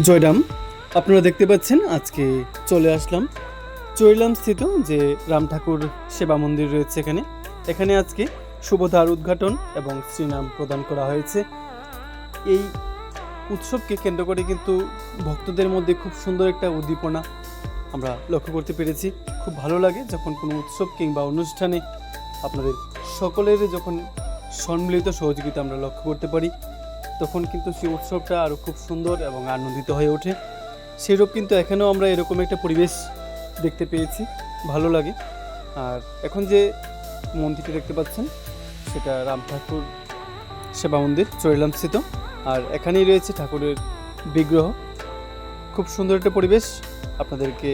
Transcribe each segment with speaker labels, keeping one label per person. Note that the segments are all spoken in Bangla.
Speaker 1: জয়রাম, আপনারা দেখতে পাচ্ছেন, আজকে চলে আসলাম চৈলাম স্থিত যে রাম ঠাকুর সেবা মন্দির রয়েছে এখানে। এখানে আজকে শুভধার উদ্ঘাটন এবং শ্রীনাম প্রদান করা হয়েছে। এই উৎসবকে কেন্দ্র করে কিন্তু ভক্তদের মধ্যে খুব সুন্দর একটা উদ্দীপনা আমরা লক্ষ্য করতে পেরেছি। খুব ভালো লাগে যখন কোনো উৎসব কিংবা অনুষ্ঠানে আপনাদের সকলের যখন সম্মিলিত সহযোগিতা আমরা লক্ষ্য করতে পারি। তখন কিন্তু সেই উৎসবটা আরও খুব সুন্দর এবং আনন্দিত হয়ে ওঠে। সেরূপ কিন্তু এখানেও আমরা এরকম একটা পরিবেশ দেখতে পেয়েছি, ভালো লাগে। আর এখন যে মন্দিরটি দেখতে পাচ্ছেন, সেটা রাম ঠাকুর সেবা মন্দির চরিলাম স্থিত আর এখানেই রয়েছে ঠাকুরের বিগ্রহ। খুব সুন্দর একটা পরিবেশ আপনাদেরকে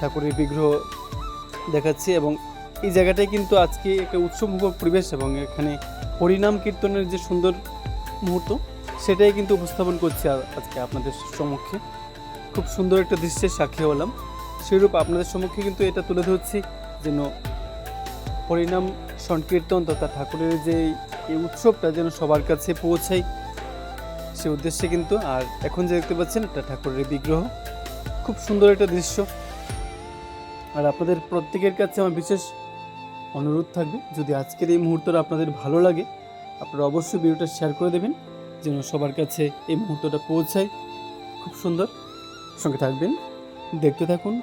Speaker 1: ঠাকুরের বিগ্রহ দেখাচ্ছি এবং এই জায়গাটায় কিন্তু আজকে একটা উৎসবমুখর পরিবেশ এবং এখানে হরিনাম কীর্তনের যে সুন্দর মুহূর্ত। সেটাই কিন্তু উপস্থাপন করছি আজকে আপনাদের সম্মুখে। খুব সুন্দর একটা দৃশ্যের সাক্ষী হলাম। সেরূপ আপনাদের সম্মুখে কিন্তু এটা তুলে ধরছি যেন হরিনাম সংকীর্তন তথা ঠাকুরের যে এই উৎসবটা যেন সবার কাছে পৌঁছায়, সে উদ্দেশ্যে কিন্তু আর এখন যে দেখতে পাচ্ছেন এটা ঠাকুরের বিগ্রহ। খুব সুন্দর একটা দৃশ্য। আর আপনাদের প্রত্যেকের কাছে আমার বিশেষ অনুরোধ থাকবে, যদি আজকের এই মুহূর্তটা আপনাদের ভালো লাগে আপনারা অবশ্যই ভিডিওটা শেয়ার করে দেবেন, যেন সবার কাছে এই মুহূর্তটা পৌঁছায়। খুব সুন্দর। সঙ্গে থাকবেন। দেখতে থাকুন।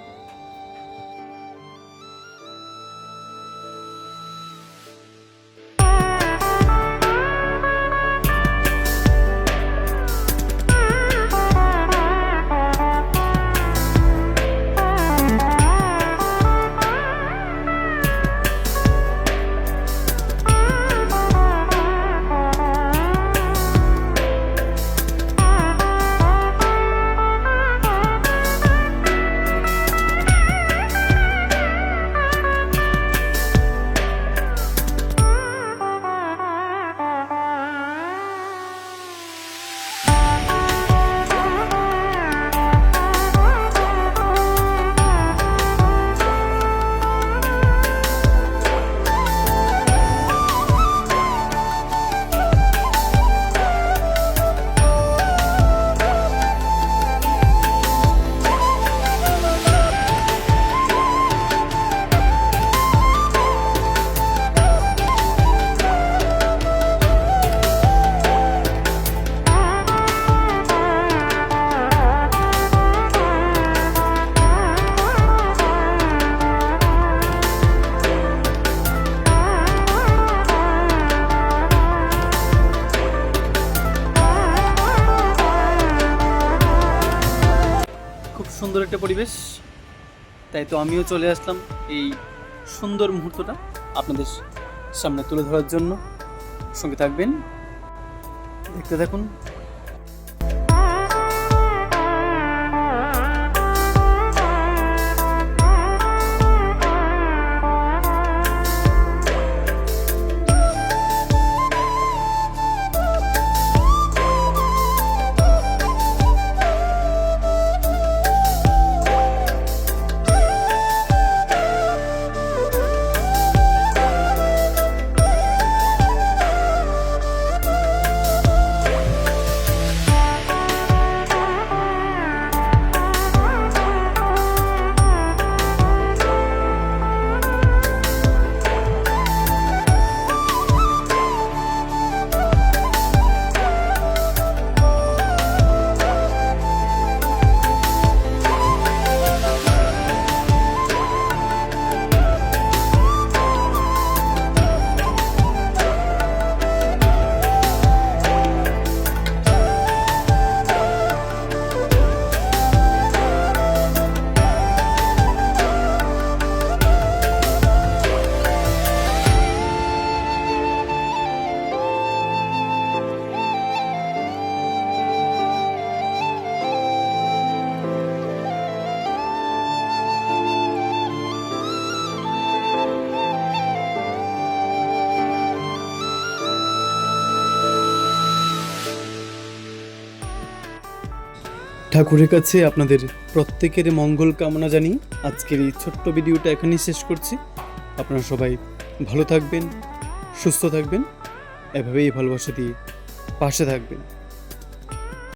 Speaker 1: সুন্দর একটা পরিবেশ। তাই তো আমিও চলে আসলাম এই সুন্দর মুহূর্তটা আপনাদের সামনে তুলে ধরার জন্য। সঙ্গে থাকবেন। দেখতে থাকুন। ঠাকুরের কাছে আপনাদের প্রত্যেকের মঙ্গল কামনা জানি। আজকের এই ছোট্ট ভিডিওটা এখানেই শেষ করছি। আপনারা সবাই ভালো থাকবেন, সুস্থ থাকবেন, এভাবেই ভালোবাসা দিয়ে পাশে থাকবেন।